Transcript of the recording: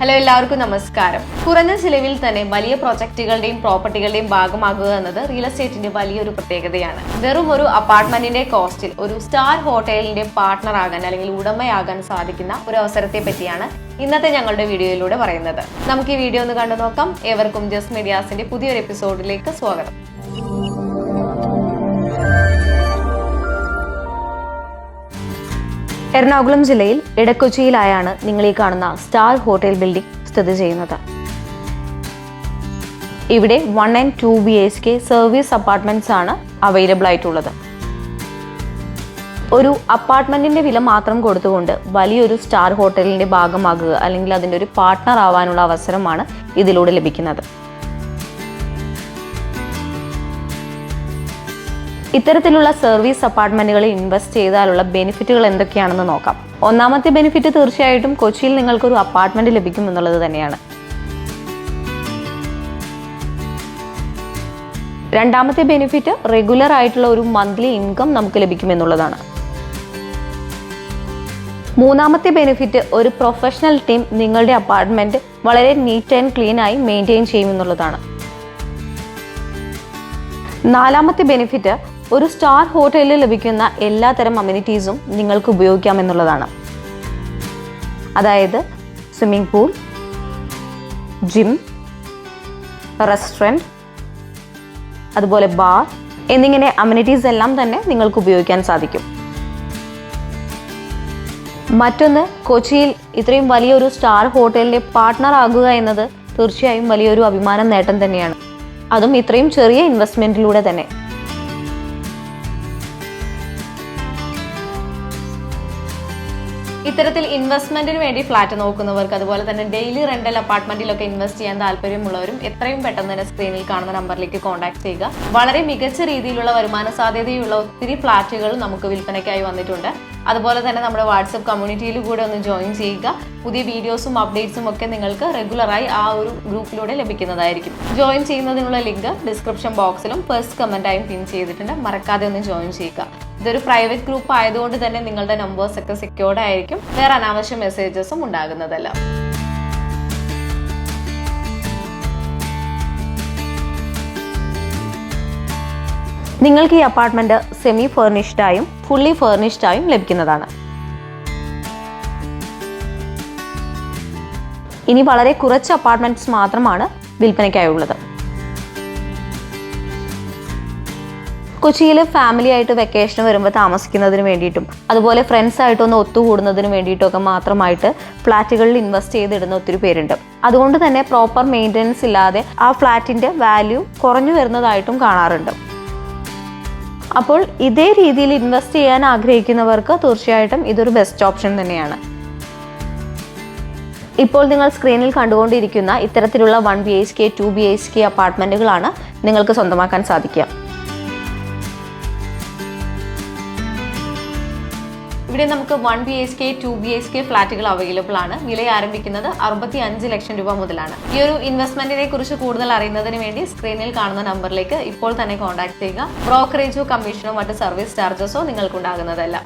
Hello എല്ലാവർക്കും നമസ്കാരം. കുറഞ്ഞ ചിലവിൽ തന്നെ വലിയ പ്രോജക്റ്റുകളുടെയും പ്രോപ്പർട്ടികളുടെയും ഭാഗമാകുക എന്നത് റിയൽ എസ്റ്റേറ്റിന്റെ വലിയൊരു പ്രത്യേകതയാണ്. വെറും ഒരു അപ്പാർട്ട്മെന്റിന്റെ കോസ്റ്റിൽ ഒരു സ്റ്റാർ ഹോട്ടലിന്റെ പാർട്ണർ ആകാൻ അല്ലെങ്കിൽ ഉടമയാകാൻ സാധിക്കുന്ന ഒരു അവസരത്തെ പറ്റിയാണ് ഇന്നത്തെ ഞങ്ങളുടെ വീഡിയോയിലൂടെ പറയുന്നത്. നമുക്ക് ഈ വീഡിയോ ഒന്ന് കണ്ടു നോക്കാം. ഏവർക്കും ജസ്റ്റ് മീഡിയാസിന്റെ പുതിയൊരു എപ്പിസോഡിലേക്ക് സ്വാഗതം. എറണാകുളം ജില്ലയിൽ ഇടക്കൊച്ചിയിലായാണ് നിങ്ങൾ ഈ കാണുന്ന സ്റ്റാർ ഹോട്ടൽ ബിൽഡിംഗ് സ്ഥിതി ചെയ്യുന്നത്. ഇവിടെ one and two B H K service apartments ആണ് അവൈലബിൾ ആയിട്ടുള്ളത്. ഒരു അപ്പാർട്ട്മെന്റിന്റെ വില മാത്രം കൊടുത്തുകൊണ്ട് വലിയൊരു സ്റ്റാർ ഹോട്ടലിന്റെ ഭാഗമാകുക അല്ലെങ്കിൽ അതിന്റെ ഒരു പാർട്ട്ണർ ആവാനുള്ള അവസരമാണ് ഇതിലൂടെ ലഭിക്കുന്നത്. ഇത്തരത്തിലുള്ള സർവീസ് അപ്പാർട്ട്മെന്റുകളിൽ ഇൻവെസ്റ്റ് ചെയ്താലുള്ള ബെനിഫിറ്റുകൾ എന്തൊക്കെയാണെന്ന് നോക്കാം. ഒന്നാമത്തെ ബെനിഫിറ്റ് തീർച്ചയായിട്ടും കൊച്ചിയിൽ നിങ്ങൾക്കൊരു അപ്പാർട്ട്മെന്റ് ലഭിക്കും എന്നുള്ളത് തന്നെയാണ്. രണ്ടാമത്തെ ബെനിഫിറ്റ് റെഗുലർ ആയിട്ടുള്ള ഒരു മന്ത്ലി ഇൻകം നമുക്ക് ലഭിക്കും എന്നുള്ളതാണ്. മൂന്നാമത്തെ ബെനിഫിറ്റ് ഒരു പ്രൊഫഷണൽ ടീം നിങ്ങളുടെ അപ്പാർട്ട്മെന്റ് വളരെ നീറ്റ് ആൻഡ് ക്ലീൻ ആയി മെയിന്റെയിൻ ചെയ്യുമെന്നുള്ളതാണ് നാലാമത്തെ ബെനിഫിറ്റ് ഒരു സ്റ്റാർ ഹോട്ടലിൽ ലഭിക്കുന്ന എല്ലാത്തരം അമ്യൂണിറ്റീസും നിങ്ങൾക്ക് ഉപയോഗിക്കാം എന്നുള്ളതാണ്. അതായത് സ്വിമ്മിംഗ് പൂൾ ജിം റെസ്റ്റോറന്റ് അതുപോലെ ബാർ എന്നിങ്ങനെ അമ്യൂണിറ്റീസ് എല്ലാം തന്നെ നിങ്ങൾക്ക് ഉപയോഗിക്കാൻ സാധിക്കും. മറ്റൊന്ന് കൊച്ചിയിൽ ഇത്രയും വലിയൊരു സ്റ്റാർ ഹോട്ടലിന്റെ പാർട്ട്ണർ ആകുക എന്നത് തീർച്ചയായും വലിയൊരു അഭിമാനം നേട്ടം തന്നെയാണ്. അതും ഇത്രയും ചെറിയ ഇൻവെസ്റ്റ്മെന്റിലൂടെ തന്നെ. ഇത്തരത്തിൽ ഇൻവെസ്റ്റ്മെന്റിന് വേണ്ടി ഫ്ലാറ്റ് നോക്കുന്നവർക്ക് അതുപോലെ തന്നെ ഡെയിലി റെന്റൽ അപ്പാർട്ട്മെന്റിലൊക്കെ ഇൻവെസ്റ്റ് ചെയ്യാൻ താല്പര്യമുള്ളവരും എത്രയും പെട്ടെന്ന് തന്നെ സ്ക്രീനിൽ കാണുന്ന നമ്പറിലേക്ക് കോൺടാക്ട് ചെയ്യുക. വളരെ മികച്ച രീതിയിലുള്ള വരുമാന സാധ്യതയുള്ള ഒത്തിരി ഫ്ലാറ്റുകൾ നമുക്ക് വിൽപ്പനയ്ക്കായി വന്നിട്ടുണ്ട്. അതുപോലെ തന്നെ നമ്മുടെ വാട്സപ്പ് കമ്മ്യൂണിറ്റിയിൽ കൂടെ ഒന്ന് ജോയിൻ ചെയ്യുക. പുതിയ വീഡിയോസും അപ്ഡേറ്റ്സും ഒക്കെ നിങ്ങൾക്ക് റെഗുലറായി ആ ഒരു ഗ്രൂപ്പിലൂടെ ലഭിക്കുന്നതായിരിക്കും. ജോയിൻ ചെയ്യുന്നതിനുള്ള ലിങ്ക് ഡിസ്ക്രിപ്ഷൻ ബോക്സിലും ഫസ്റ്റ് കമന്റായും പിൻ ചെയ്തിട്ടുണ്ട്. മറക്കാതെ ഒന്ന് ജോയിൻ ചെയ്യുക. ഇതൊരു പ്രൈവറ്റ് ഗ്രൂപ്പ് ആയതുകൊണ്ട് തന്നെ നിങ്ങളുടെ നമ്പേഴ്സ് ഒക്കെ സെക്യൂർഡ് ആയിരിക്കും. വേറെ അനാവശ്യ മെസ്സേജസും ഉണ്ടാകുന്നതല്ല. നിങ്ങൾക്ക് ഈ അപ്പാർട്ട്മെന്റ് സെമി ഫേർണിഷ്ഡായും ഫുള്ളി ഫേർണിഷ്ഡായും ലഭിക്കുന്നതാണ്. ഇനി വളരെ കുറച്ച് അപ്പാർട്ട്മെന്റ്സ് മാത്രമാണ് വിൽപ്പനയ്ക്കായുള്ളത്. കൊച്ചിയിൽ ഫാമിലി ആയിട്ട് വെക്കേഷൻ വരുമ്പോൾ താമസിക്കുന്നതിന് വേണ്ടിയിട്ടും അതുപോലെ ഫ്രണ്ട്സ് ആയിട്ട് ഒന്ന് ഒത്തുകൂടുന്നതിന് വേണ്ടിയിട്ടും ഒക്കെ മാത്രമായിട്ട് ഫ്ലാറ്റുകളിൽ ഇൻവെസ്റ്റ് ചെയ്തിടുന്ന ഒത്തിരി പേരുണ്ട്. അതുകൊണ്ട് തന്നെ പ്രോപ്പർ മെയിന്റനൻസ് ഇല്ലാതെ ആ ഫ്ലാറ്റിന്റെ വാല്യൂ കുറഞ്ഞു വരുന്നതായിട്ടും കാണാറുണ്ട്. അപ്പോൾ ഇതേ രീതിയിൽ ഇൻവെസ്റ്റ് ചെയ്യാൻ ആഗ്രഹിക്കുന്നവർക്ക് തീർച്ചയായിട്ടും ഇതൊരു ബെസ്റ്റ് ഓപ്ഷൻ തന്നെയാണ്. ഇപ്പോൾ നിങ്ങൾ സ്ക്രീനിൽ കണ്ടുകൊണ്ടിരിക്കുന്ന ഇത്തരത്തിലുള്ള one B H K two B H K അപ്പാർട്ട്മെന്റുകളാണ് നിങ്ങൾക്ക് സ്വന്തമാക്കാൻ സാധിക്കുക. ഇവിടെ നമുക്ക് one B H K two B H K ഫ്ലാറ്റുകൾ available ആണ്. വില ആരംഭിക്കുന്നത് അറുപത്തി അഞ്ച് ലക്ഷം രൂപ മുതലാണ്. ഈ ഒരു ഇൻവെസ്റ്റ്മെന്റിനെ കുറിച്ച് കൂടുതൽ അറിയുന്നതിന് വേണ്ടി സ്ക്രീനിൽ കാണുന്ന നമ്പറിലേക്ക് ഇപ്പോൾ തന്നെ കോൺടാക്ട് ചെയ്യുക. ബ്രോക്കറേജോ കമ്മീഷനോ മറ്റ് സർവീസ് ചാർജസോ നിങ്ങൾക്കുണ്ടാകുന്നതല്ല.